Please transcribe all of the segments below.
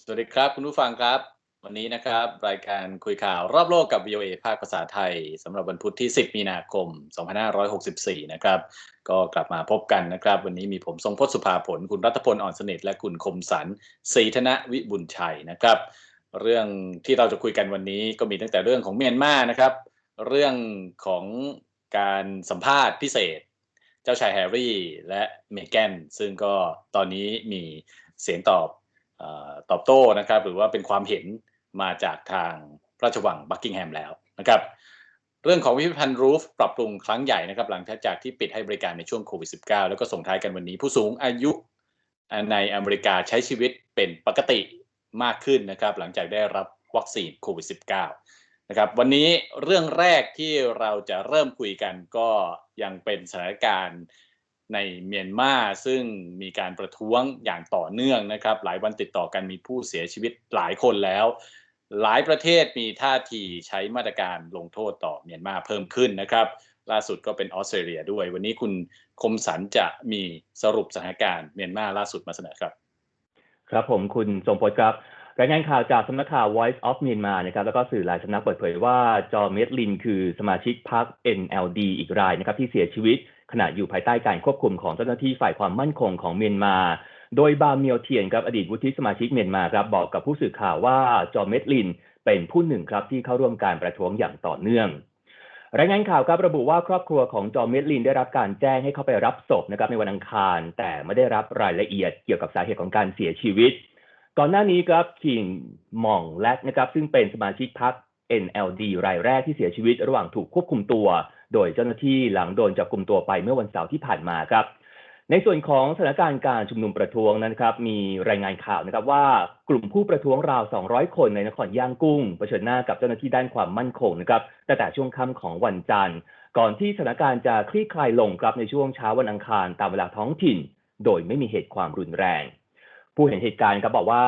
สวัสดีครับ คุณผู้ฟังครับ วันนี้นะครับ รายการคุยข่าวรอบโลกกับ VOA ภาคภาษาไทยสำหรับวันพุธที่ 10 มีนาคม 2564 นะครับ ก็กลับมาพบกันนะครับ วันนี้มีผมทรงพจน์สุภาผล คุณรัตพลอ่อนสนิทและคุณคมสันศรีธนวิบุญชัยนะครับ เรื่องที่เราจะคุยกันวันนี้ก็มีตั้งแต่เรื่องของเมียนมานะครับ เรื่องของการสัมภาษณ์พิเศษ เจ้าชายแฮร์รี่และเมแกนซึ่งก็ตอนนี้มีเสียงตอบ ตอบโต้นะครับ หรือว่าเป็นความเห็นมาจากทางพระราชวังบักกิงแฮมแล้วนะครับ เรื่องของพิพิธภัณฑ์รูฟปรับปรุงครั้งใหญ่นะครับ หลังจากที่ปิดให้บริการในช่วงโควิด -19 แล้วก็ส่งท้ายกันวันนี้ ผู้สูงอายุในอเมริกาใช้ชีวิตเป็นปกติมากขึ้นนะครับ หลังจากได้รับวัคซีนโควิด -19 นะครับ วันนี้เรื่องแรกที่เราจะเริ่มคุยกันก็ยังเป็นสถานการณ์ ในเมียนมาซึ่งมีการประท้วงอย่างต่อเนื่องนะครับ หลายวันติดต่อกันมีผู้เสียชีวิตหลายคนแล้ว หลายประเทศมีท่าทีใช้มาตรการลงโทษต่อเมียนมาเพิ่มขึ้นนะครับ ล่าสุดก็เป็นออสเตรเลียด้วย วันนี้คุณคมสันจะมีสรุปสถานการณ์เมียนมาล่าสุดมาเสนอครับ ครับผมคุณทรงพจน์ครับรายงานข่าวจากสำนักข่าว Voice of Myanmar นะครับแล้วก็สื่อหลายสำนักเปิดเผยว่าจอเมดลิน คือสมาชิกพรรค NLD อีกรายนะครับที่เสียชีวิตขณะอยู่ภายใต้การควบคุมของเจ้าหน้าที่ฝ่ายความมั่นคงของเมียนมา โดยบาเมียวเทียนครับอดีตวุฒิสมาชิกเมียนมาครับบอกกับผู้สื่อข่าวว่าจอเมดลิน เป็นผู้หนึ่งครับที่เข้าร่วมการประท้วงอย่างต่อเนื่องรายงานข่าวครับระบุว่าครอบครัวของจอเมดลินได้รับการแจ้งให้เข้าไปรับศพนะครับในวันอังคาร แต่ไม่ได้รับรายละเอียดเกี่ยวกับสาเหตุของการเสียชีวิต ก่อนหน้านี้ครับคิงมองแลกนะครับซึ่งเป็นสมาชิกพรรค NLD รายแรกที่เสียชีวิตระหว่างถูกควบคุมตัว โดยเจ้าหน้าที่หลังโดนจับกลุ่มตัวไปเมื่อวันเสาร์ที่ผ่านมาครับ ในส่วนของสถานการณ์การชุมนุมประท้วงนั้นครับมีรายงานข่าวนะครับว่ากลุ่มผู้ประท้วงราว 200 คนในนครย่างกุ้งเผชิญหน้ากับเจ้าหน้าที่ด้านความมั่นคงนะครับตั้งแต่ช่วงค่ำของวันจันทร์ ก่อนที่สถานการณ์จะคลี่คลายลงครับในช่วงเช้าวันอังคารตามเวลาท้องถิ่น โดยไม่มีเหตุความรุนแรง ผู้เห็นเหตุการณ์ครับบอกว่า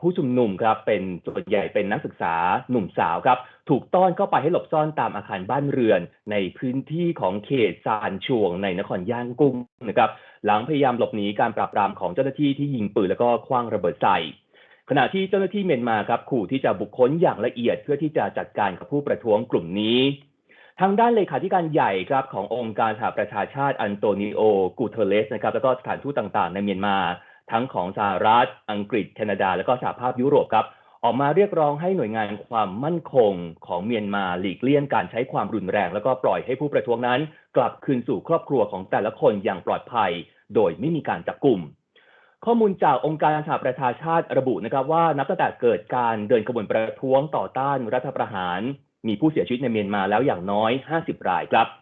ผู้ชุมนุมครับเป็นส่วนใหญ่เป็นนักศึกษาหนุ่มสาวครับ ถูกต้อนเข้าไปให้หลบซ่อนตามอาคารบ้านเรือน ในพื้นที่ของเขตซานชวงในนครย่างกุ้งนะครับหลังพยายามหลบหนีการปราบปรามของเจ้าหน้าที่ที่ยิงปืนแล้วก็คว้างระเบิดใส่ขณะที่เจ้าหน้าที่เมียนมาครับขู่ที่จะบุคคลอย่างละเอียดเพื่อที่จะจัดการกับผู้ประท้วงกลุ่มนี้ ทางด้านเลขาธิการใหญ่ครับขององค์การสหประชาชาติอันโตนิโอกูเทเลสนะครับแล้วก็สถานทูตต่างๆ ในเมียนมา ทั้งของสหรัฐ อังกฤษ แคนาดา และก็สหภาพยุโรปครับ ออกมาเรียกร้องให้หน่วยงานความมั่นคงของเมียนมาหลีกเลี่ยงการใช้ความรุนแรง แล้วก็ปล่อยให้ผู้ประท้วงนั้น กลับคืนสู่ครอบครัวของแต่ละคนอย่างปลอดภัย โดยไม่มีการจับกลุ่มข้อมูลจากองค์การสหประชาชาติระบุนะครับว่านับตั้งแต่เกิดการเดินขบวนประท้วงต่อต้านรัฐประหาร มีผู้เสียชีวิตในเมียนมาแล้วอย่างน้อย 50 รายครับ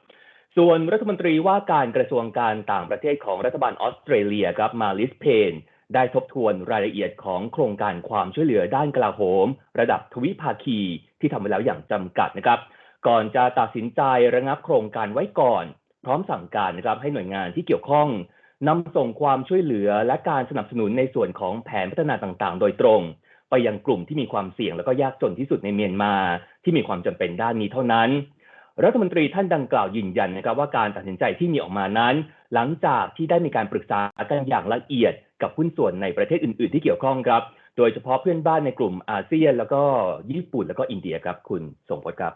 ส่วนรัฐมนตรีว่าการกระทรวงการต่างประเทศของรัฐบาลออสเตรเลียครับมาลิสเพน ได้ทบทวนรายละเอียดของโครงการความช่วยเหลือด้านกลาโหม ระดับทวิภาคีที่ทำไปแล้วอย่างจำกัดนะครับ ก่อนจะตัดสินใจระงับโครงการไว้ก่อน พร้อมสั่งการนะครับให้หน่วยงานที่เกี่ยวข้องนำส่งความช่วยเหลือและการสนับสนุนในส่วนของแผนพัฒนาต่างๆ โดยตรง ไปยังกลุ่มที่มีความเสี่ยง และก็ยากจนที่สุดในเมียนมา ที่มีความจำเป็นด้านนี้เท่านั้น รัฐมนตรีท่านดังกล่าวยืนยันนะครับว่าการตัดสินใจที่มีออกมานั้น หลังจากที่ได้มีการปรึกษากันอย่างละเอียดกับหุ้นส่วนในประเทศอื่น ๆ ที่เกี่ยวข้องครับ โดยเฉพาะเพื่อนบ้านในกลุ่มอาเซียน แล้วก็ญี่ปุ่นแล้วก็อินเดียครับ คุณสมพศครับ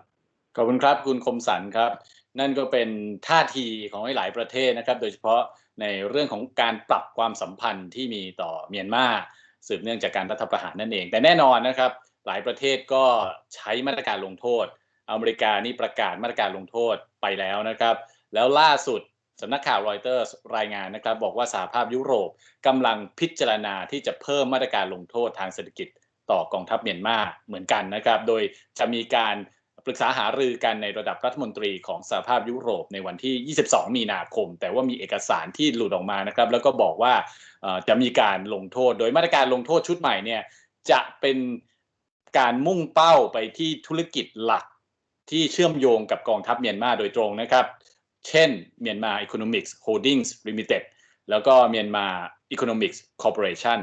ขอบคุณครับคุณคมสันครับ นั่นก็เป็นท่าทีของหลายประเทศนะครับ โดยเฉพาะในเรื่องของการปรับความสัมพันธ์ที่มีต่อเมียนมาสืบเนื่องจากการรัฐประหารนั่นเอง แต่แน่นอนนะครับ หลายประเทศก็ใช้มาตรการลงโทษ อเมริกานี่ประกาศมาตรการลงโทษไปแล้วนะครับ แล้วล่าสุดสำนักข่าวรอยเตอร์รายงานนะครับ บอกว่าสหภาพยุโรปกำลังพิจารณาที่จะเพิ่มมาตรการลงโทษทางเศรษฐกิจต่อกองทัพเมียนมาเหมือนกันนะครับ โดยจะมีการปรึกษาหารือกันในระดับรัฐมนตรีของสหภาพยุโรปในวันที่ 22 มีนาคม แต่ว่ามีเอกสารที่หลุดออกมานะครับ แล้วก็บอกว่าจะมีการลงโทษ โดยมาตรการลงโทษชุดใหม่เนี่ยจะเป็นการมุ่งเป้าไปที่ธุรกิจหลัก ที่เชื่อมโยงกับกองทัพเมียนมาโดยตรงนะครับ เช่นเมียนมา Economics Holdings Limited แล้วก็เมียนมา Economics Corporation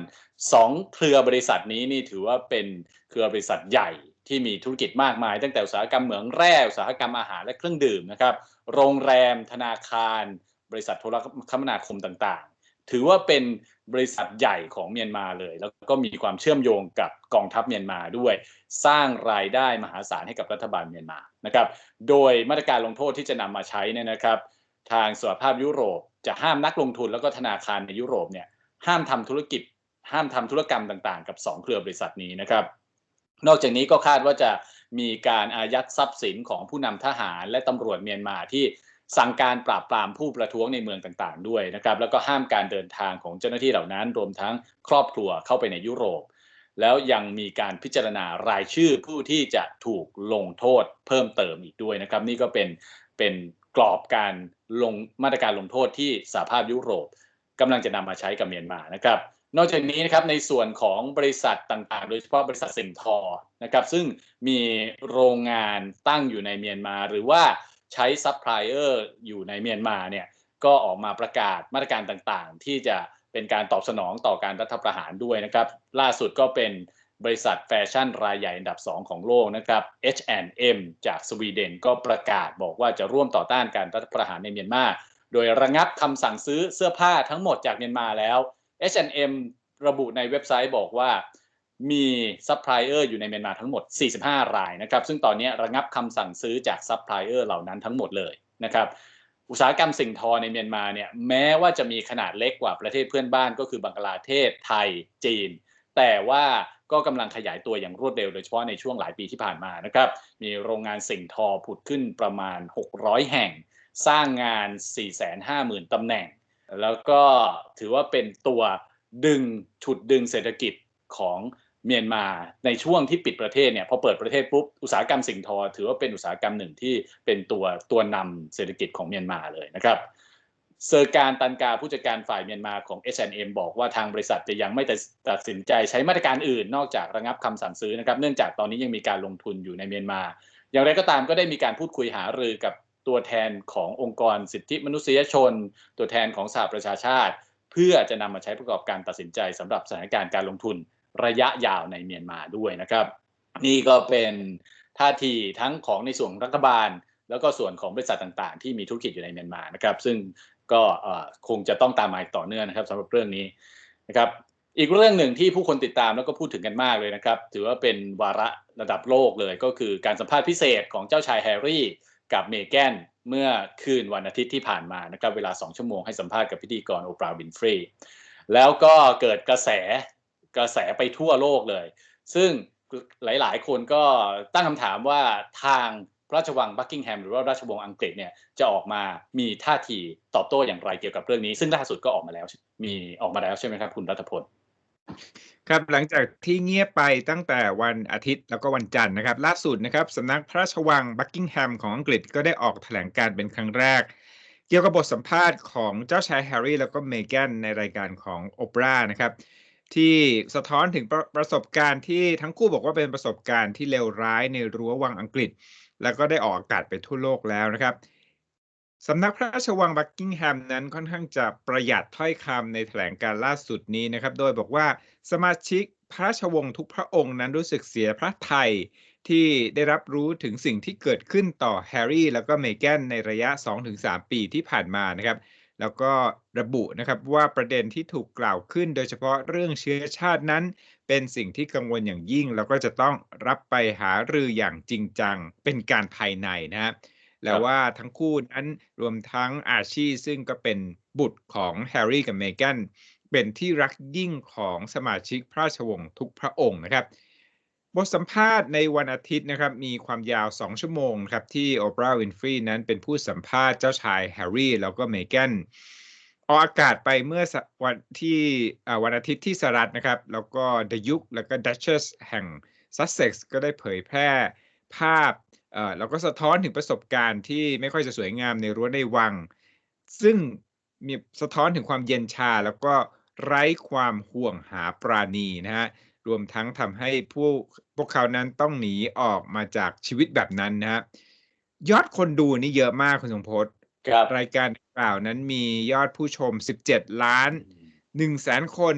สองเครือบริษัทนี้นี่ถือว่าเป็นเครือบริษัทใหญ่ที่มีธุรกิจมากมาย ตั้งแต่อุตสาหกรรมเหมืองแร่อุตสาหกรรมอาหารและเครื่องดื่มนะครับ โรงแรมธนาคาร บริษัทโทรคมนาคมต่าง ถือว่าเป็นบริษัทใหญ่ของเมียนมาเลย แล้วก็มีความเชื่อมโยงกับกองทัพเมียนมาด้วย สร้างรายได้มหาศาลให้กับรัฐบาลเมียนมานะครับ โดยมาตรการลงโทษที่จะนำมาใช้เนี่ยนะครับ ทางสหภาพยุโรปจะห้ามนักลงทุนแล้วก็ธนาคารในยุโรปเนี่ยห้ามทำธุรกิจ ห้ามทำธุรกรรมต่างๆ กับ 2 เครือบริษัทนี้นะครับ นอกจากนี้ก็คาดว่าจะมีการอายัดทรัพย์สินของผู้นำทหารและตำรวจเมียนมาที่ สั่งการปราบปรามผู้ประท้วงในเมืองต่างๆ ด้วยนะครับ แล้วก็ห้ามการเดินทางของเจ้าหน้าที่เหล่านั้น รวมทั้งครอบครัวเข้าไปในยุโรป แล้วยังมีการพิจารณารายชื่อผู้ที่จะถูกลงโทษเพิ่มเติมอีกด้วยนะครับ นี่ก็เป็นเป็นกรอบการลงมาตรการลงโทษที่สหภาพยุโรปกำลังจะนำมาใช้กับเมียนมานะครับ นอกจากนี้นะครับในส่วนของบริษัทต่างๆ โดยเฉพาะบริษัทสิงทอนะครับ ซึ่งมีโรงงานตั้งอยู่ในเมียนมาหรือว่า ใช้ซัพพลายเออร์อยู่ในเมียนมาเนี่ยก็ออกมาประกาศมาตรการต่างๆ ที่จะเป็นการตอบสนองต่อการรัฐประหารด้วยนะครับ ล่าสุดก็เป็นบริษัทแฟชั่นรายใหญ่อันดับ 2 ของโลกนะครับ H&M จากสวีเดนก็ประกาศบอกว่าจะร่วมต่อต้านการรัฐประหารในเมียนมา โดยระงับคำสั่งซื้อเสื้อผ้าทั้งหมดจากเมียนมาแล้ว H&M ระบุในเว็บไซต์บอกว่า มีซัพพลายเออร์อยู่ในเมียนมาทั้งหมด 45 รายนะครับ ซึ่งตอนนี้ระงับคำสั่งซื้อจากซัพพลายเออร์เหล่านั้นทั้งหมดเลยนะครับ อุตสาหกรรมสิ่งทอในเมียนมาเนี่ยแม้ว่าจะมีขนาดเล็กกว่าประเทศเพื่อนบ้านก็คือบังกลาเทศ ไทย จีน แต่ว่าก็กำลังขยายตัวอย่างรวดเร็วโดยเฉพาะในช่วงหลายปีที่ผ่านมานะครับ มีโรงงานสิ่งทอผุดขึ้นประมาณ 600 แห่ง สร้างงาน 450,000ตำแหน่ง แล้วก็ถือว่าเป็นตัวดึงฉุดดึงเศรษฐกิจของ เมียนมาในช่วงที่ปิดประเทศเนี่ยพอเปิดประเทศปุ๊บอุตสาหกรรมสิ่งทอ ถือว่าเป็นอุตสาหกรรมหนึ่งที่เป็นตัวตัวนำเศรษฐกิจของเมียนมาเลยนะครับเซอร์การตันกาผู้จัดการฝ่ายเมียนมาของ H&M บอกว่าทางบริษัทจะยังไม่ตัดสินใจใช้มาตรการอื่น นอกจากระงับคำสั่งซื้อนะครับ เนื่องจากตอนนี้ยังมีการลงทุนอยู่ในเมียนมา อย่างไรก็ตามก็ได้มีการพูดคุยหารือกับตัวแทนขององค์กรสิทธิมนุษยชน ตัวแทนของสหประชาชาติ เพื่อจะนำมาใช้ประกอบการตัดสินใจสำหรับสถานการณ์การลงทุน ระยะยาวในเมียนมาด้วยนะครับ นี่ก็เป็นท่าทีทั้งของในส่วนรัฐบาล แล้วก็ส่วนของบริษัทต่างๆ ที่มีธุรกิจอยู่ในเมียนมานะครับ ซึ่งก็คงจะต้องตามมาต่อเนื่องนะครับสำหรับเรื่องนี้นะครับอีกเรื่องหนึ่งที่ผู้คนติดตามแล้วก็พูดถึงกันมากเลยนะครับ ถือว่าเป็นวาระระดับโลกเลยก็คือการสัมภาษณ์พิเศษของเจ้าชายแฮร์รี่กับเมแกนเมื่อคืนวันอาทิตย์ที่ผ่านมานะครับ เวลา 2 ชั่วโมงให้สัมภาษณ์กับพิธีกรโอปราห์วินฟรีแล้วก็เกิดกระแส กระแสไปทั่วโลกเลย ซึ่งหลายๆ คนก็ตั้งคำถามว่าทางพระราชวังบักกิงแฮมหรือว่าราชวงศ์อังกฤษเนี่ยจะออกมามีท่าทีตอบโต้อย่างไรเกี่ยวกับเรื่องนี้ ซึ่งล่าสุดก็ออกมาแล้ว มีออกมาแล้วใช่ไหมครับคุณรัฐพลครับหลังจากที่เงียบไปตั้งแต่วันอาทิตย์แล้วก็วันจันทร์นะครับ ล่าสุดนะครับสำนักพระราชวังบักกิงแฮมของอังกฤษก็ได้ออกแถลงการเป็นครั้งแรก เกี่ยวกับบทสัมภาษณ์ของเจ้าชายแฮร์รี่แล้วก็เมแกนในรายการของโอปรานะครับ ที่สะท้อนถึงประประสบการณ์ที่ทั้งคู่บอกว่าเป็นประสบการณ์ที่เลวร้ายในรั้ววังอังกฤษ แล้วก็ได้ออกอากาศไปทั่วโลกแล้วนะครับสำนักพระราชวังบักกิงแฮมนั้นค่อนข้างจะประหยัดถ้อยคำในแถลงการล่าสุดนี้นะครับ โดยบอกว่าสมาชิกพระราชวงศ์ทุกพระองค์นั้นรู้สึกเสียพระไทยที่ได้รับรู้ถึงสิ่งที่เกิดขึ้นต่อแฮร์รี่แล้วก็เมแกนในระยะ 2-3 ปีที่ผ่านมานะครับ แล้วก็ระบุนะครับว่าประเด็นที่ถูกกล่าวขึ้น โดยเฉพาะเรื่องเชื้อชาตินั้น เป็นสิ่งที่กังวลอย่างยิ่ง แล้วก็จะต้องรับไปหารืออย่างจริงจัง เป็นการภายในนะฮะแล้วว่าทั้งคู่นั้นรวมทั้งอาชีซึ่งก็เป็นบุตรของแฮร์รี่กับเมแกนเป็นที่รักยิ่งของสมาชิกพระราชวงศ์ทุกพระองค์นะครับ บทสัมภาษณ์ในวันอาทิตย์นะครับมีความยาว 2 ชั่วโมงครับที่โอปราห์วินฟรีนั้นเป็นผู้สัมภาษณ์เจ้าชายแฮร์รี่แล้วก็เมแกนออกอากาศไปเมื่อวันที่วันอาทิตย์ที่สหรัฐนะครับ แล้วก็เดยุกแล้วก็ดัชเชสแห่งซัสเซ็กซ์ก็ได้เผยแพร่ภาพแล้วก็สะท้อนถึงประสบการณ์ที่ไม่ค่อยจะสวยงามในรั้วในวัง ซึ่งมีสะท้อนถึงความเย็นชาแล้วก็ไร้ความห่วงหาปราณีนะฮะ รวมทั้งทำให้ผู้พวกเขานั้นต้องหนีออกมาจากชีวิตแบบนั้นนะฮะยอดคนดูนี่เยอะมากคุณสมพศรายการกล่าวนั้นมียอดผู้ชม 17 ล้าน1แสนคน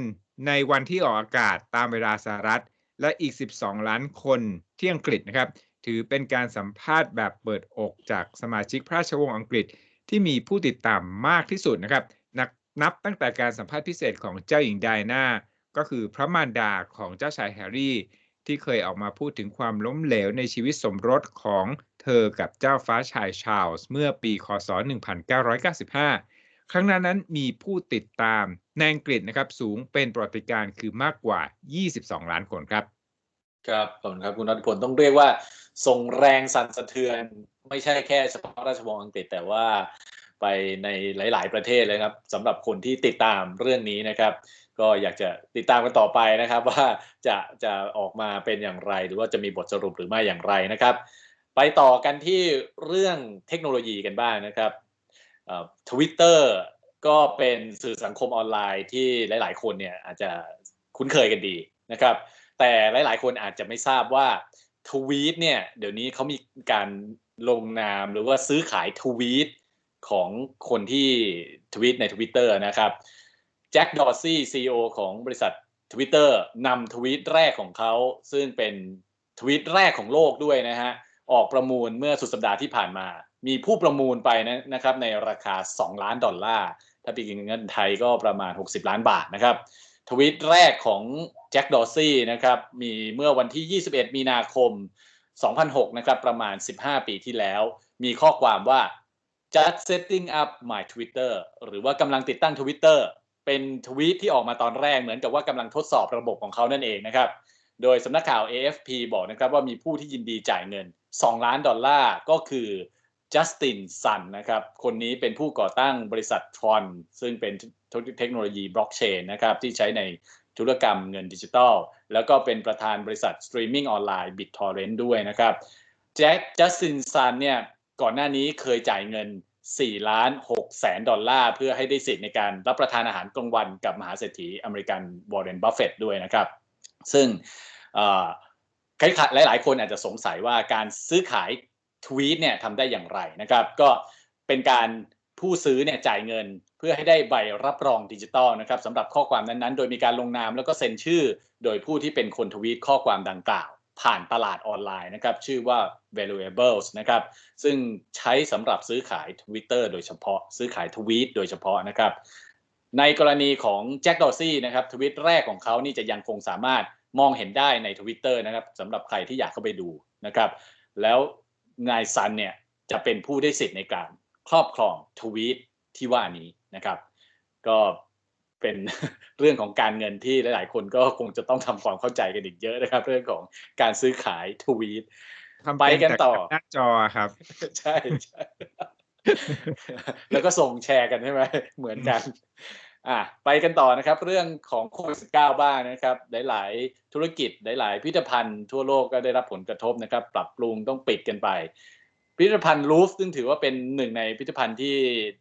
ในวันที่ออกอากาศตามเวลาสหรัฐ และอีก 12 ล้านคนที่อังกฤษนะครับ ถือเป็นการสัมภาษณ์แบบเปิดอกจากสมาชิกพระราชวงศ์อังกฤษที่มีผู้ติดตามมากที่สุดนะครับนักนับตั้งแต่การสัมภาษณ์พิเศษของเจ้าหญิงไดอาน่า ก็คือพระมารดาของเจ้าชายแฮร์รี่ ที่เคยออกมาพูดถึงความล้มเหลวในชีวิตสมรสของเธอกับเจ้าฟ้าชายชาร์ลส์เมื่อปีคศ 1995 ครั้งนั้นนั้นมีผู้ติดตามในอังกฤษนะครับสูงเป็นประวัติการคือมากกว่า 22 ล้านคนครับ ครับขอบคุณครับคุณนัทพลต้องเรียกว่าส่งแรงสั่นสะเทือน ไม่ใช่แค่เฉพาะราชวงศ์อังกฤษแต่ว่าไปในหลาย ๆ ประเทศเลยครับสำหรับคนที่ติดตามเรื่องนี้นะครับ ก็อยากจะติดตามกันต่อไปนะครับ ว่าจะจะออกมาเป็นอย่างไร หรือว่าจะมีบทสรุปหรือไม่อย่างไรนะครับ ไปต่อกันที่เรื่องเทคโนโลยีกันบ้างนะครับทวิตเตอร์ก็เป็นสื่อสังคมออนไลน์ที่หลาย ๆ คนเนี่ยอาจจะคุ้นเคยกันดีนะครับ แต่หลาย ๆ คนอาจจะไม่ทราบว่าทวีตเนี่ยเดี๋ยวนี้เขามีการลงนามหรือว่าซื้อขายทวีตของคนที่ทวีตใน Twitter นะครับ แจ็คดอร์ซี่ซีอของบริษัท Twitter นำทวีตแรกของเขา ซึ่งเป็นทวีตแรกของโลกด้วยนะฮะ ออกประมูลเมื่อสุดสัปดาห์ที่ผ่านมา มีผู้ประมูลไปนะนะครับในราคา 2 ล้านดอลลาร์ ถ้าเป็นเงินไทยก็ประมาณ 60 ล้านบาทนะครับ ทวีตแรกของแจ็คดอร์ซี่นะครับ มีเมื่อวันที่ 21 มีนาคม 2006 นะครับ ประมาณ 15 ปีที่แล้ว มีข้อความว่า just setting up my Twitter หรือว่ากำลังติดตั้ง Twitter เป็นทวีตที่ออกมาตอนแรกเหมือนกับว่ากำลังทดสอบระบบของเขานั่นเองนะครับ โดยสำนักข่าว AFP บอกนะครับว่ามีผู้ที่ยินดีจ่ายเงิน 2 ล้านดอลลาร์ก็คือจัสตินซันนะครับ คนนี้เป็นผู้ก่อตั้งบริษัททรอนซึ่งเป็นเทคโนโลยีบล็อกเชนนะครับ ที่ใช้ในธุรกรรมเงินดิจิทัล แล้วก็เป็นประธานบริษัทสตรีมมิ่งออนไลน์ BitTorrent ด้วยนะครับแจ็คจัสตินซันเนี่ยก่อนหน้านี้เคยจ่ายเงิน 4ล้าน6แสนดอลลาร์ เพื่อให้ได้สิทธิ์ในการรับประทานอาหารกลางวันกับมหาเศรษฐีอเมริกันวอร์เรนบัฟเฟตด้วยนะครับ ซึ่งหลาย ๆ คนอาจจะสงสัยว่าการซื้อขายทวีตเนี่ยทำได้อย่างไรนะครับ ก็เป็นการผู้ซื้อเนี่ยจ่ายเงินเพื่อให้ได้ใบรับรองดิจิตอลนะครับสำหรับข้อความนั้น ๆ โดยมีการลงนามแล้วก็เซ็นชื่อ โดยผู้ที่เป็นคนทวีตข้อความดังกล่าว ผ่านตลาดออนไลน์นะครับ ชื่อว่า valuables นะครับ ซึ่งใช้สำหรับซื้อขาย Twitter โดยเฉพาะซื้อขายทวีตโดยเฉพาะนะครับ ในกรณีของแจ็คดอร์ซี่นะครับทวิตแรกของเขานี่จะยังคงสามารถมองเห็นได้ใน Twitter นะครับสำหรับใครที่อยากเข้าไปดูนะครับ แล้วนายซันเนี่ยจะเป็นผู้ได้สิทธิ์ในการครอบครองทวีตที่ว่านี้นะครับ ก็ เป็นเรื่องของการเงินที่หลาย ๆ คนก็คงจะต้องทำความเข้าใจกันอีกเยอะนะครับ เรื่องของการซื้อขายทวีตไปกันต่อหน้าจอครับ ใช่ใช่แล้วก็ส่งแชร์กันใช่ไหมเหมือนกัน อะไปกันต่อนะครับ เรื่องของโควิดสิบ้างนะครับ หลาย ๆ ธุรกิจหลาย ๆ พิพิธภัณฑ์ทั่วโลกก็ได้รับผลกระทบนะครับ ปรับปรุงต้องปิดกันไป พิพิธภัณฑ์ลูฟซึ่งถือว่าเป็นหนึ่งในพิพิธภัณฑ์ที่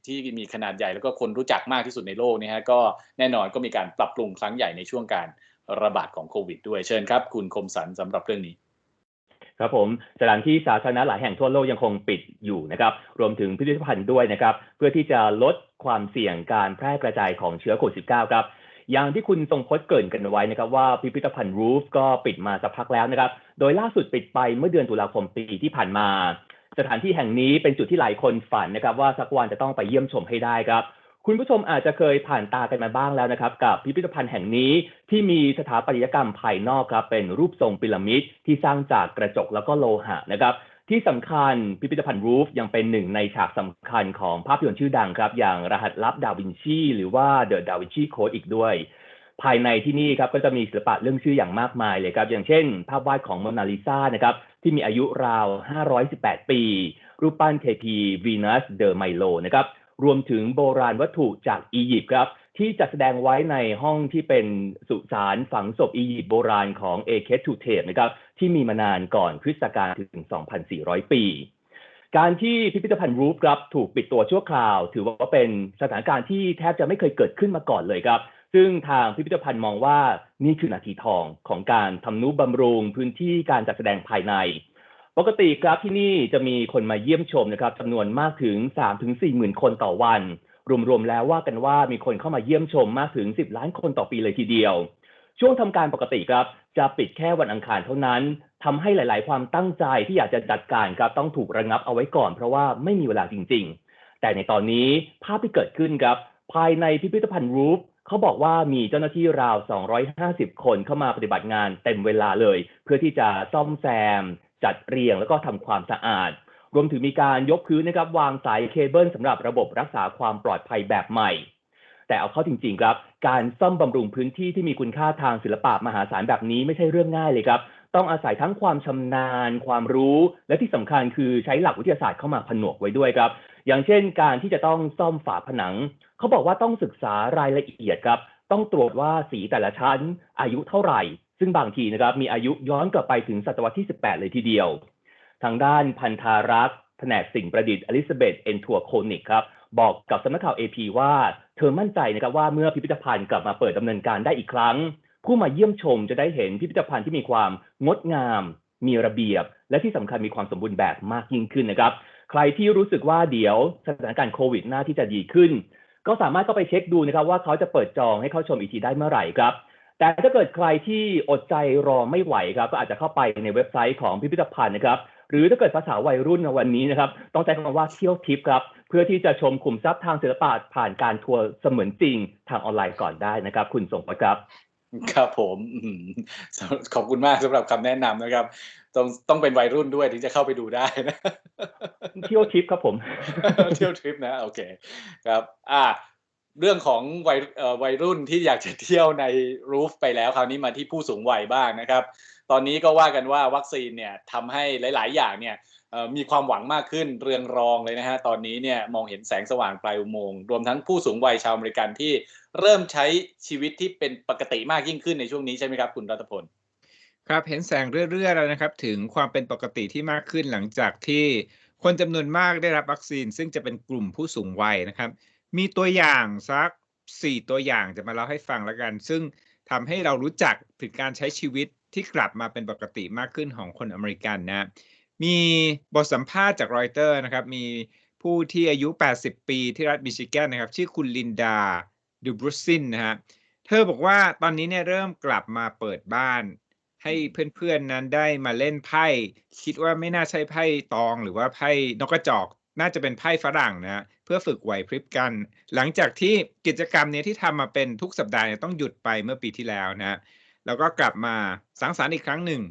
ที่มีขนาดใหญ่แล้วก็คนรู้จักมากที่สุดในโลกนี่ฮะก็แน่นอนก็มีการปรับปรุงครั้งใหญ่ในช่วงการระบาดของโควิด ด้วยเชิญครับ คุณคมสันสำหรับเรื่องนี้ ครับผมสถานที่สาธารณะหลายแห่งทั่วโลกยังคงปิดอยู่นะครับรวมถึงพิพิธภัณฑ์ด้วยนะครับ เพื่อที่จะลดความเสี่ยงการแพร่กระจายของเชื้อโควิด -19 ครับอย่างที่คุณทรงพจน์เกินกันไว้นะครับว่าพิพิธภัณฑ์รูฟก็ปิดมาสักพักแล้วนะครับ โดยล่าสุดปิดไปเมื่อเดือนตุลาคมปีที่ผ่านมา สถานที่แห่งนี้เป็นจุดที่หลายคนฝันนะครับ ว่าสักวันจะต้องไปเยี่ยมชมให้ได้ครับ คุณผู้ชมอาจจะเคยผ่านตากันมาบ้างแล้วนะครับ กับพิพิธภัณฑ์แห่งนี้ที่มีสถาปัตยกรรมภายนอกครับ เป็นรูปทรงพีระมิดที่สร้างจากกระจกแล้วก็โลหะนะครับ ที่สำคัญพิพิธภัณฑ์รูฟยังเป็นหนึ่งในฉากสำคัญของภาพยนตร์ชื่อดังครับ อย่างรหัสลับดาวินชีหรือว่าเดอะดาวินชีโค้ดอีกด้วย ภายในที่นี่ครับก็จะมีศิลปะเรื่องชื่ออย่างมากมายเลยครับ อย่างเช่น ภาพวาดของโมนาลิซานะครับที่มีอายุราว 518 ปี รูปปั้นเทพีวีนัสเดอไมโลนะครับรวมถึงโบราณวัตถุจากอียิปต์ครับที่จัดแสดงไว้ในห้องที่เป็นสุสานฝังศพอียิปต์โบราณของเอเคทูเทปนะครับที่มีมานานก่อนคริสตกาลถึง 2,400 ปี การที่พิพิธภัณฑ์รูฟครับถูกปิดตัวชั่วคราว ถือว่าเป็นสถานการณ์ที่แทบจะไม่เคยเกิดขึ้นมาก่อนเลยครับ ซึ่งทางพิพิธภัณฑ์มองว่านี่คือนาทีทองของการทำนุบำรุงพื้นที่การจัดแสดงภายใน ปกติครับที่นี่จะมีคนมาเยี่ยมชมนะครับจำนวนมากถึง 3-4หมื่นคนต่อวัน รวมๆแล้วว่ากันว่ามีคนเข้ามาเยี่ยมชมมากถึง 10 ล้านคนต่อปีเลยทีเดียว ช่วงทำการปกติครับ จะปิดแค่วันอังคารเท่านั้นทำให้หลาย ๆ ความตั้งใจที่อยากจะจัดการครับต้องถูกระงับเอาไว้ก่อน เพราะว่าไม่มีเวลาจริง ๆ แต่ในตอนนี้ภาพที่เกิดขึ้นครับภายในพิพิธภัณฑ์รูฟ เขาบอกว่ามีเจ้าหน้าที่ราว 250 คนเข้ามาปฏิบัติงานเต็มเวลาเลย เพื่อที่จะซ่อมแซม จัดเรียงแล้วก็ทำความสะอาด รวมถึงมีการยกพื้นนะครับวางสายเคเบิลสำหรับระบบรักษาความปลอดภัยแบบใหม่ แต่เอาเข้าจริงๆครับ การซ่อมบำรุงพื้นที่ที่มีคุณค่าทางศิลปะมหาศาลแบบนี้ไม่ใช่เรื่องง่ายเลยครับต้องอาศัยทั้งความชำนาญ ความรู้ และที่สำคัญคือใช้หลักวิทยาศาสตร์เข้ามาผนวกไว้ด้วยครับ อย่างเช่นการที่จะต้องซ่อมฝาผนัง เขาบอกว่าต้องศึกษารายละเอียดครับ ต้องตรวจว่าสีแต่ละชั้นอายุเท่าไหร่ ซึ่งบางทีนะครับมีอายุย้อนกลับไปถึงศตวรรษที่ 18 เลยทีเดียว ทางด้านพันธารักษ์แผนกสิ่งประดิษฐ์อลิซาเบธเอนทัวโคนิกครับบอกกับสำนักข่าว AP ว่าเธอมั่นใจนะครับว่าเมื่อพิพิธภัณฑ์กลับมาเปิดดำเนินการได้อีกครั้ง ผู้มาเยี่ยมชมจะได้เห็นพิพิธภัณฑ์ที่มีความงดงาม มีระเบียบ และที่สำคัญมีความสมบูรณ์แบบมากยิ่งขึ้นนะครับ ใครที่รู้สึกว่าเดี๋ยวสถานการณ์โควิดหน่าที่จะดีขึ้น ก็สามารถเข้าไปเช็คดูนะครับว่าเขาจะเปิดจองให้เข้าชมอีกทีได้เมื่อไหร่ครับ แต่ถ้าเกิดใครที่อดใจรอไม่ไหวครับ ก็อาจจะเข้าไปในเว็บไซต์ของพิพิธภัณฑ์นะครับ หรือถ้าเกิดภาษาวัยรุ่นในวันนี้นะครับ ต้องใช้คำว่าเที่ยวทิปครับ เพื่อที่จะชมขุมทรัพย์ทางศิลปะผ่านการทัวร์เสมือนจริงทางออนไลน์ก่อนได้นะครับ คุณสงประครับ ครับผมอืมขอบคุณมากสำหรับคำแนะนำนะครับ ต้องต้องเป็นวัยรุ่นด้วยถึงจะเข้าไปดูได้นะเที่ยวทิปครับผม เที่ยวทริปนะ โอเคครับ อ่า เรื่องของวัยเอ่อวัยรุ่นที่อยากจะเที่ยวในรูฟไปแล้วคราวนี้มาที่ผู้สูงวัยบ้างนะครับ ตอนนี้ก็ว่ากันว่าวัคซีนเนี่ยทำให้หลาย ๆ อย่างเนี่ยเอ่อ มีความหวังมากขึ้นเรืองรองเลยนะฮะตอนนี้เนี่ยมองเห็นแสงสว่างปลายอุโมงค์รวมทั้งผู้สูงวัยชาวอเมริกันที่เริ่มใช้ชีวิตที่เป็นปกติมากยิ่งขึ้นในช่วงนี้ใช่ไหมครับคุณรัตพลครับเห็นแสงเรื่อยๆแล้วนะครับ ถึงความเป็นปกติที่มากขึ้นหลังจากที่คนจำนวนมากได้รับวัคซีน ซึ่งจะเป็นกลุ่มผู้สูงวัยนะครับ มีตัวอย่างสัก 4 ตัวอย่างจะมาเล่าให้ฟังแล้วกัน ซึ่งทำให้เรารู้จักถึงการใช้ชีวิตที่กลับมาเป็นปกติมากขึ้นของคนอเมริกันนะ มีบทสัมภาษณ์จากรอยเตอร์นะครับ มีผู้ที่อายุ 80 ปีที่รัฐมิชิแกนนะครับ ชื่อคุณลินดาดูบรุซินนะฮะ เธอบอกว่าตอนนี้เนี่ยเริ่มกลับมาเปิดบ้าน ให้เพื่อนๆนั้นได้มาเล่นไพ่ คิดว่าไม่น่าใช่ไพ่ตองหรือว่าไพ่นกกระจอก น่าจะเป็นไพ่ฝรั่งนะเพื่อฝึกไหวพริบกัน หลังจากที่กิจกรรมเนี้ยที่ทำมาเป็นทุกสัปดาห์เนี่ยต้องหยุดไปเมื่อปีที่แล้วนะแล้วก็กลับมาสังสรรค์อีกครั้งหนึ่ง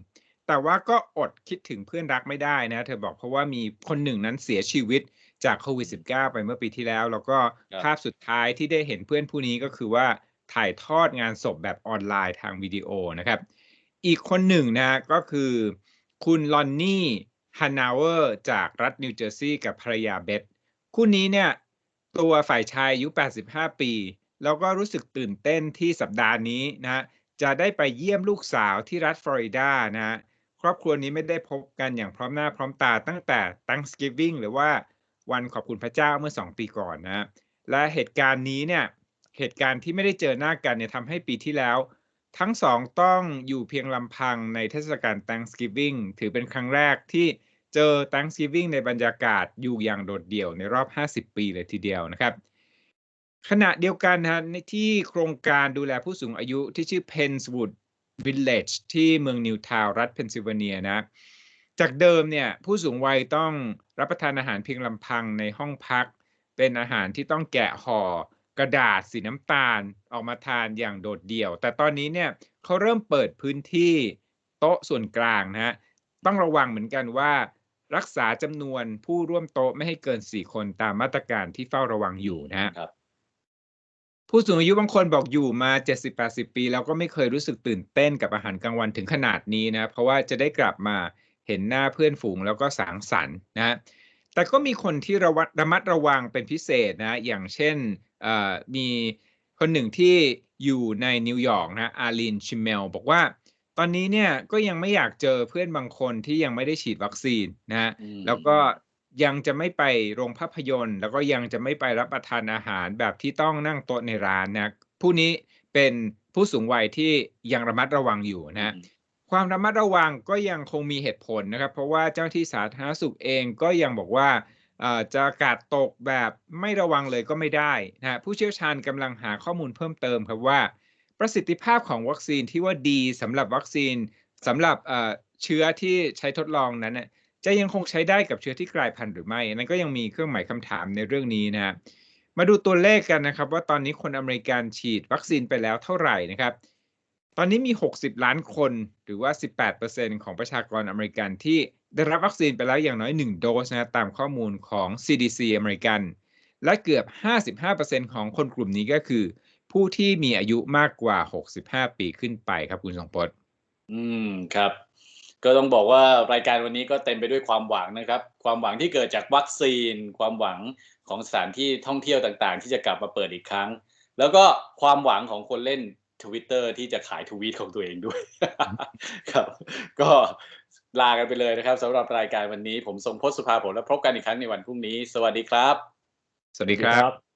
แต่ว่าก็อดคิดถึงเพื่อนรักไม่ได้นะ เธอบอกเพราะว่ามีคนหนึ่งนั้นเสียชีวิตจากโควิด -19 ไปเมื่อปีที่แล้ว แล้วก็ครับภาพสุดท้ายที่ได้เห็นเพื่อนผู้นี้ก็คือว่าถ่ายทอดงานศพแบบออนไลน์ทางวิดีโอนะครับ อีกคนหนึ่งนะก็คือคุณลอนนี่ฮันนาเวอร์จากรัฐนิวเจอร์ซีย์กับภรรยาเบธคู่นี้เนี่ยตัวฝ่ายชายอายุ 85 ปี แล้วก็รู้สึกตื่นเต้นที่สัปดาห์นี้นะฮะจะได้ไปเยี่ยมลูกสาวที่รัฐฟลอริดานะฮะ ครอบครัวนี้ไม่ได้พบกันอย่างพร้อมหน้าพร้อมตาตั้งแต่ Thanksgiving หรือว่าวันขอบคุณพระเจ้าเมื่อ 2 ปีก่อนนะ และเหตุการณ์นี้เนี่ยเหตุการณ์ที่ไม่ได้เจอหน้ากันเนี่ยทำให้ปีที่แล้ว ทั้งสองต้องอยู่เพียงลำพังในเทศกาล Thanksgiving ถือเป็นครั้งแรกที่เจอ Thanksgiving ในบรรยากาศอยู่อย่างโดดเดี่ยวในรอบ 50 ปีเลยทีเดียวนะครับ ขณะเดียวกันนะฮะในที่โครงการดูแลผู้สูงอายุที่ชื่อ Penswood Village ที่เมืองนิวทาวรัฐเพนซิลเวเนียนะ จากเดิมเนี่ยผู้สูงวัยต้องรับประทานอาหารเพียงลำพังในห้องพัก เป็นอาหารที่ต้องแกะห่อกระดาษสีน้ำตาลออกมาทานอย่างโดดเดี่ยว แต่ตอนนี้เนี่ยเขาเริ่มเปิดพื้นที่โต๊ะส่วนกลางนะฮะต้องระวังเหมือนกันว่า รักษาจำนวนผู้ร่วมโต๊ะไม่ให้เกิน 4 คนตามมาตรการที่เฝ้าระวังอยู่นะฮะครับ ผู้สูงอายุบางคนบอกอยู่มา 70-80 ปี แล้วก็ไม่เคยรู้สึกตื่นเต้นกับอาหารกลางวันถึงขนาดนี้นะเพราะว่าจะได้กลับมาเห็นหน้าเพื่อนฝูงแล้วก็สังสรรค์นะฮะแต่ก็มีคนที่ระวัดระมัดระวังเป็นพิเศษนะอย่างเช่นเอ่อมีคนหนึ่งที่อยู่ในนิวยอร์กนะอารินชิเมลบอกว่าตอนนี้เนี่ยก็ยังไม่อยากเจอเพื่อนบางคนที่ยังไม่ได้ฉีดวัคซีนนะฮะอืมแล้วก็ ยังจะไม่ไปโรงภาพยนตร์ แล้วก็ยังจะไม่ไปรับประทานอาหารแบบที่ต้องนั่งโต๊ะในร้านนะผู้นี้เป็นผู้สูงวัยที่ยังระมัดระวังอยู่นะความระมัดระวังก็ยังคงมีเหตุผลนะครับ เพราะว่าเจ้าหน้าที่สาธารณสุขเองก็ยังบอกว่าเอ่อจะกาดตกแบบไม่ระวังเลยก็ไม่ได้นะฮะผู้เชี่ยวชาญกำลังหาข้อมูลเพิ่มเติมครับว่า ประสิทธิภาพของวัคซีนที่ว่าดีสำหรับวัคซีนสำหรับเอ่อเชื้อที่ใช้ทดลองนั้นน่ะ จะยังคงใช้ได้กับเชื้อที่กลายพันธุ์หรือไม่นนั้นก็ยังมีเครื่องหมายคำถามในเรื่องนี้นะฮะมาดูตัวเลขกันนะครับ ว่าตอนนี้คนอเมริกันฉีดวัคซีนไปแล้วเท่าไหร่นะครับ ตอนนี้มี 60 ล้านคนหรือว่า 18%ของประชากรอเมริกันที่ได้รับวัคซีนไปแล้วอย่างน้อย 1 โดสนะตามข้อมูลของ CDC อเมริกัน และเกือบ 55%ของคนกลุ่มนี้ก็คือ ผู้ที่มีอายุมากกว่า 65 ปีขึ้นไปครับคุณสงพจน์ อืมครับ ก็ต้องบอกว่ารายการวันนี้ก็เต็มไปด้วยความหวังนะครับ ความหวังที่เกิดจากวัคซีน ความหวังของสถานที่ท่องเที่ยวต่างๆ ที่จะกลับมาเปิดอีกครั้ง แล้วก็ความหวังของคนเล่น Twitter ที่จะขายทวีตของตัวเองด้วย ครับ ก็ลากันไปเลยนะครับสำหรับรายการวันนี้ผมทรงพจน์สุภาผลและพบกันอีกครั้งในวันพรุ่งนี้ สวัสดีครับ สวัสดีครับ